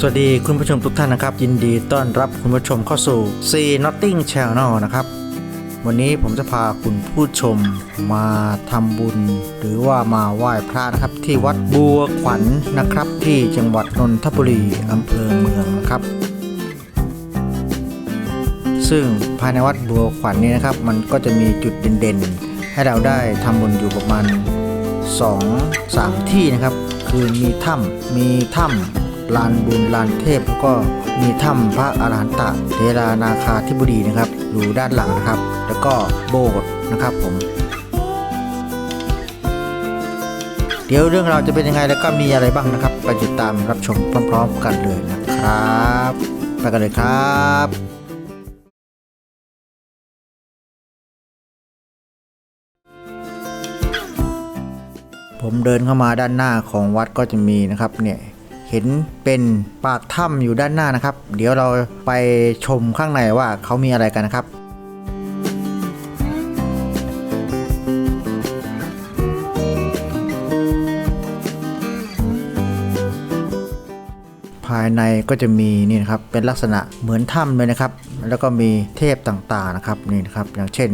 สวัสดีคุณผู้ชมทุกท่านนะครับ ยินดีต้อนรับคุณผู้ชมเข้าสู่ C Notting Channel นะครับ วันนี้ผมจะพาคุณผู้ชมมาทำบุญ หรือว่ามาไหว้พระนะครับ ที่วัดบัวขวัญนะครับ ที่จังหวัดนนทบุรีอำเภอเมืองนะครับ ซึ่งภายในวัดบัวขวัญนี้นะครับ มันก็จะมีจุดเด่นๆ ให้เราได้ทำบุญอยู่ประมาณ 2 3 ที่นะครับ คือมีถ้ำมีถ้ำ ลานบุญลานเทพแล้วก็มีถ้ำพระอรหันตะเทรานาคาธิบดีนะครับอยู่ด้านหลังนะครับ แล้วก็โบสถ์นะครับผม เดี๋ยวเรื่องราวจะเป็นยังไงแล้วก็มีอะไรบ้างนะครับ ไปติดตามรับชมพร้อมๆกันเลยนะครับ ไปกันเลยครับผมเดินเข้ามาด้านหน้าของวัดก็จะมีนะครับเนี่ย เห็นเป็นปากถ้ำอยู่ด้านหน้านะครับ เดี๋ยวเราไปชมข้างในว่าเขามีอะไรกันนะครับภายในก็จะมีนี่นะครับเป็นลักษณะเหมือนถ้ำเลยนะครับ แล้วก็มีเทพต่างๆนะครับนี่นะครับอย่างเช่น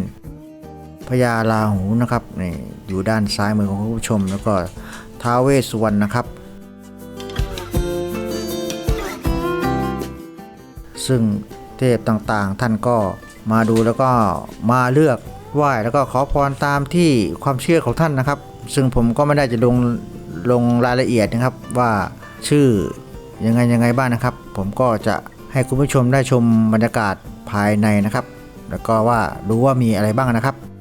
พญาลาหูนะครับนี่อยู่ด้านซ้ายมือของผู้ชม แล้วก็ท้าวเวสวรรณนะครับ ซึ่งเทพต่างๆ ท่านก็มาดูแล้วก็มาเลือกไหว้แล้วก็ขอพรตามที่ความเชื่อของท่านนะครับ ซึ่งผมก็ไม่ได้จะลงลงรายละเอียดนะครับว่าชื่อยังไงยังไงบ้างนะครับ ผมก็จะให้คุณผู้ชมได้ชมบรรยากาศภายในนะครับ แล้วก็ว่ารู้ว่ามีอะไรบ้างนะครับนะครับ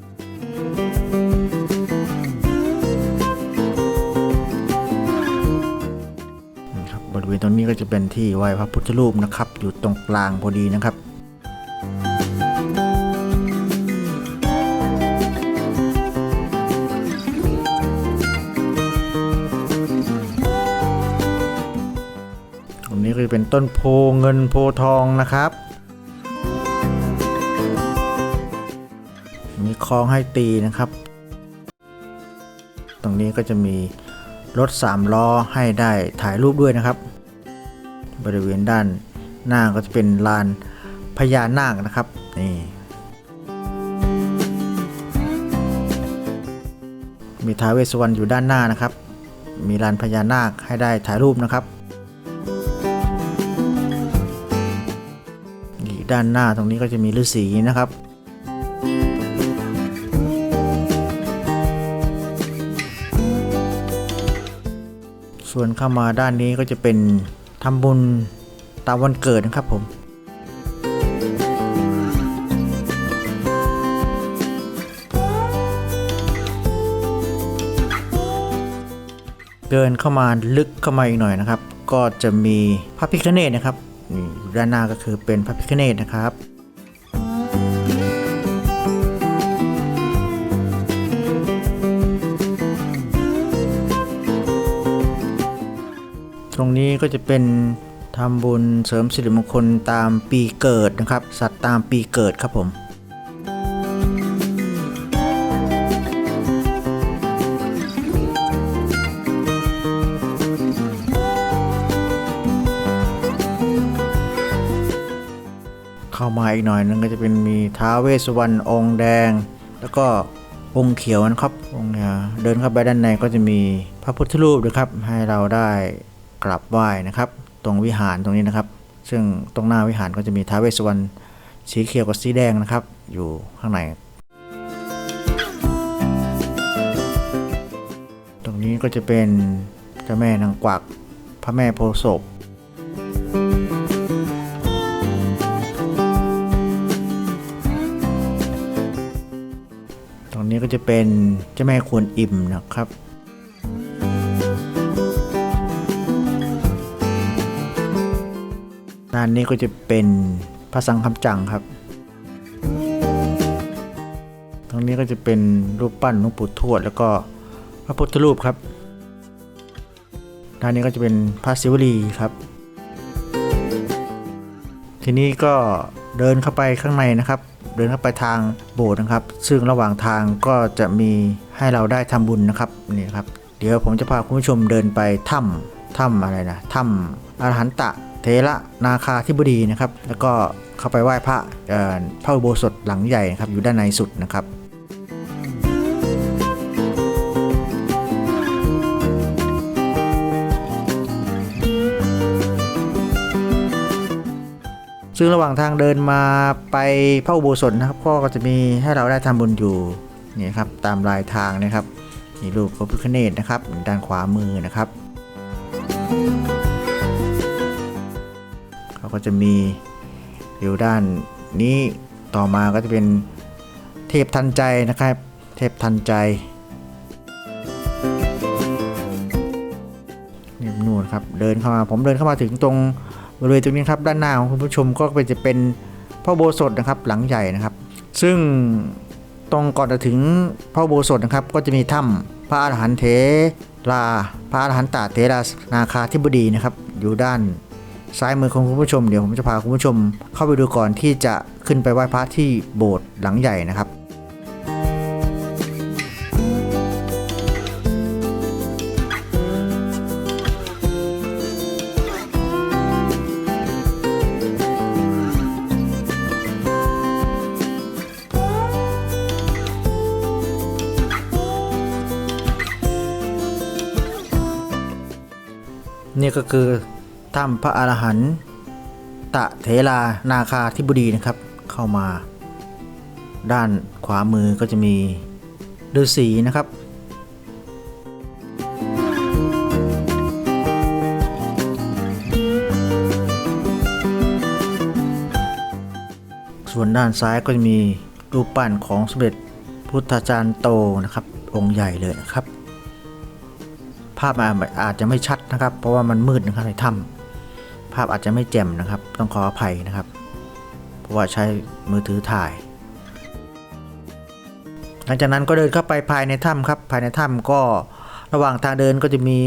ก็จะเป็นที่ไหว้พระพุทธรูปนะครับ อยู่ตรงกลางพอดีนะครับตรงนี้ก็จะเป็นต้นโพเงินโพทองนะครับมีคล้องให้ตีนะครับ ตรงนี้ก็จะมีรถสามล้อให้ได้ถ่ายรูปด้วยนะครับ บริเวณด้านหน้าก็จะเป็นลานพญานาคนะครับนี่มีท้าวเวสสวรรณอยู่ด้านหน้านะครับ มีลานพญานาคให้ได้ถ่ายรูปนะครับด้านหน้าตรงนี้ก็จะมีฤาษีนะครับ ส่วนเข้ามาด้านนี้ก็จะเป็น ทำบุญตามวันเกิดนะครับผมเดินเข้ามาลึกเข้ามาอีกหน่อยนะครับ ก็จะมีพระพิฆเนศนะครับนี่ด้านหน้าก็คือเป็นพระพิฆเนศนะครับ รงนี้ก็จะเป็นทำบุญเสริมสิริมงคลตามปีเกิดนะครับ สัตว์ตามปีเกิดครับผมเข้ามาอีกหน่อยนึงก็จะเป็นมีท้าเวสวรรณองค์แดง แล้วก็องค์เขียวนะครับองค์เขียวเดินเข้าไปด้านในก็จะมีพระพุทธรูปนะครับให้เราได้ กราบไหว้นะครับ ตรงวิหารตรงนี้นะครับ ซึ่งตรงหน้าวิหารก็จะมีท้าวเวสสุวรรณสีเขียวกับสีแดงนะครับ อยู่ข้างใน ตรงนี้ก็จะเป็นเจ้าแม่นางกวักพระแม่โพธิ์ศพตรงนี้ก็จะเป็นเจ้าแม่ควรอิ่มนะครับานนี้ก็จะเป็นพระสังฆำจังครับ ตรงนี้ก็จะเป็นรูปปั้นหลวงปู่ทวด แล้วก็พระพุทธรูปครับ ด้านนี้ก็จะเป็นพระศิวลีครับ ทีนี้ก็เดินเข้าไปข้างในนะครับ เดินเข้าไปทางโบสถ์นะครับ ซึ่งระหว่างทางก็จะมีให้เราได้ทำบุญนะครับนี่ครับ เดี๋ยวผมจะพาคุณผู้ชมเดินไปถ้ำถ้ำอะไรนะถ้ำอรหันตะ เทระนาคาธิบดีนะครับ แล้วก็เข้าไปไหว้พระพระอุโบสถหลังใหญ่นะครับอยู่ด้านในสุดนะครับซึ่งระหว่างทางเดินมาไปพระอุโบสถนะครับก็จะมีให้เราได้ทำบุญอยู่นี่ครับตามรายทางนะครับมีรูปพระพุทธเนตรนะครับ ด้านขวามือนะครับ ก็จะมีอยู่ด้านนี้ต่อมาก็จะเป็นเทพทันใจนะครับ เทพทันใจนี่นู่นครับเดินเข้ามาผมเดินเข้ามาถึงตรงบริเวณตรงนี้ครับด้านหน้าของคุณผู้ชมก็เป็นจะเป็นพระอุโบสถนะครับหลังใหญ่นะครับ ซึ่งตรงก่อนจะถึงพระอุโบสถนะครับ ก็จะมีถ้ำพระอรหันต์เถราพระอรหันตาเถรานาคาธิบดีนะครับ อยู่ด้าน ซ้ายมือของคุณผู้ชมเดี๋ยวผมจะพาคุณผู้ชมเข้าไปดูก่อนที่จะขึ้นไปไหว้พระที่โบสถ์หลังใหญ่นะครับนี่ก็คือ ถ้ำพระอรหันตะเถรานาคาธิบดีนะครับ เข้ามา ด้านขวามือก็จะมีฤาษีนะครับส่วนด้านซ้ายก็จะมีรูปปั้นของสมเด็จพุทธาจารย์โตนะครับ องค์ใหญ่เลยนะครับ ภาพอาจจะไม่ชัดนะครับ เพราะว่ามันมืดนะครับในถ้ำ ภาพอาจจะไม่แจ่มนะครับ ต้องขออภัยนะครับ เพราะว่าใช้มือถือถ่าย หลังจากนั้นก็เดินเข้าไปภายในถ้ำครับ ภายในถ้ำก็ระหว่างทางเดินก็จะมี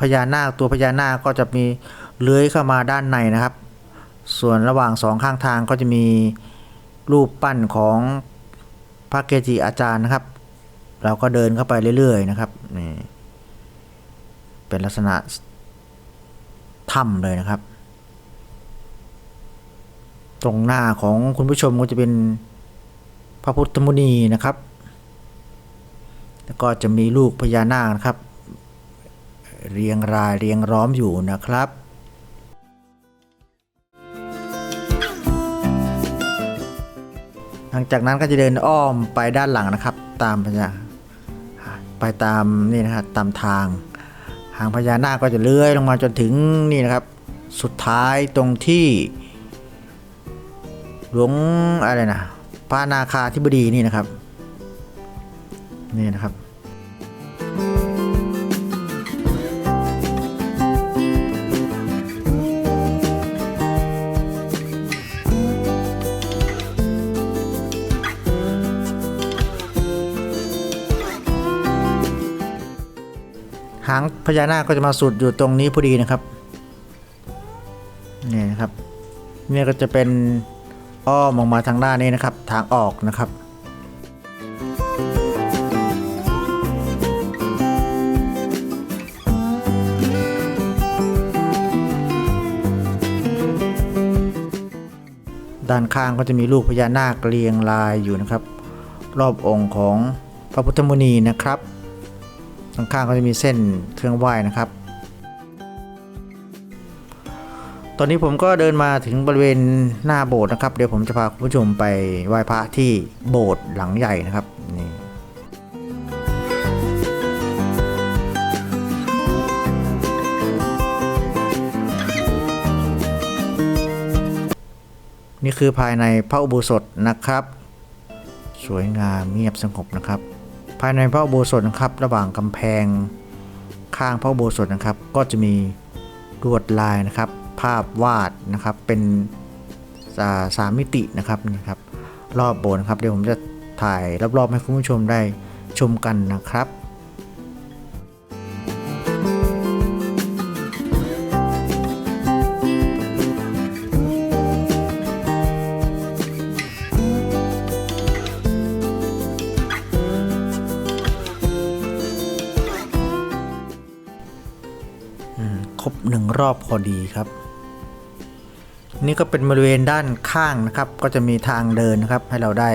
พญานาคตัวพญานาคก็จะมีเลื้อยเข้ามาด้านในนะครับ ส่วนระหว่างสองข้างทางก็จะมีรูปปั้นของพระเกจิอาจารย์นะครับ เราก็เดินเข้าไปเรื่อยๆนะครับนี่เป็นลักษณะถ้ำเลยนะครับ ตรงหน้าของคุณผู้ชมก็จะเป็นพระพุทธมุนีนะครับ แล้วก็จะมีลูกพญานาคนะครับ เรียงรายเรียงร้อมอยู่นะครับหลังจากนั้นก็จะเดินอ้อมไปด้านหลังนะครับ ตามพญาไปตามนี่นะครับตามทาง หางพญานาคก็จะเลื้อยลงมาจนถึงนี่นะครับ สุดท้ายตรงที่ หลวงอะไรนะพระนาคาธิบดีนี่นะครับ นี่นะครับหางพญานาคก็จะมาสุดอยู่ตรงนี้พอดีนะครับ นี่นะครับ เนี่ยก็จะเป็น อ้อมออกมาทางด้านนี้นะครับ ทางออกนะครับ ด้านข้างก็จะมีลูกพญานาคเรียงรายอยู่นะครับ รอบองค์ของพระพุทธมุนีนะครับข้างๆก็จะมีเส้นเครื่องไหว้นะครับ ตอนนี้ผมก็เดินมาถึงบริเวณหน้าโบสถ์นะครับ เดี๋ยวผมจะพาคุณผู้ชมไปไหว้พระที่โบสถ์หลังใหญ่นะครับนี่นี่คือภายในพระอุโบสถนะครับ สวยงามเงียบสงบนะครับ ภายในพระอุโบสถนะครับ ระหว่างกำแพงข้างพระอุโบสถนะครับ ก็จะมีลวดลายนะครับ ภาพวาดนะครับเป็นสาสามมิตินะครับนี่ครับ รอบโบนะครับเดี๋ยวผมจะถ่ายรอบๆให้คุณผู้ชมได้ชมกันนะครับอืมครบหนึ่งรอบพอดีครับ นี่ก็เป็นบริเวณด้านข้างนะครับ ก็จะมีทางเดินนะครับ ให้เราได้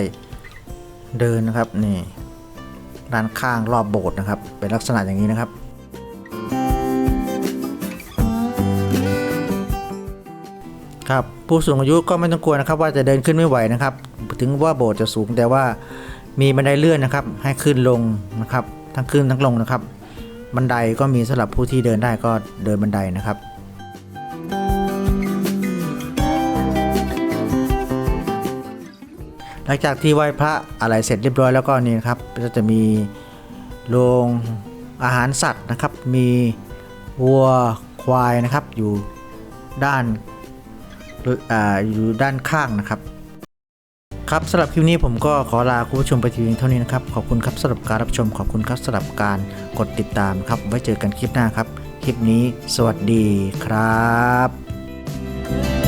เดินนะครับนี่ด้านข้างรอบโบสถ์นะครับ เป็นลักษณะอย่างนี้นะครับ ครับผู้สูงอายุก็ไม่ต้องกลัวนะครับ ว่าจะเดินขึ้นไม่ไหวนะครับ ถึงว่าโบสถ์จะสูงแต่ว่ามีบันไดเลื่อนนะครับ ให้ขึ้นลงนะครับ ทั้งขึ้นทั้งลงนะครับ บันไดก็มีสำหรับผู้ที่เดินได้ก็เดินบันไดนะครับ หลังจากที่ไหว้พระอะไรเสร็จเรียบร้อยแล้วก็นี่นะครับก็จะมีโรงอาหารสัตว์นะครับ มีวัวควายนะครับอยู่ด้านอ่าอยู่ด้านข้างนะครับ ครับสำหรับคลิปนี้ผมก็ขอลาคุณผู้ชมไปทีเพียงเท่านี้นะครับ ขอบคุณครับสำหรับการรับชมขอบคุณครับสำหรับการกดติดตามครับ ไว้เจอกันคลิปหน้าครับ คลิปนี้สวัสดีครับ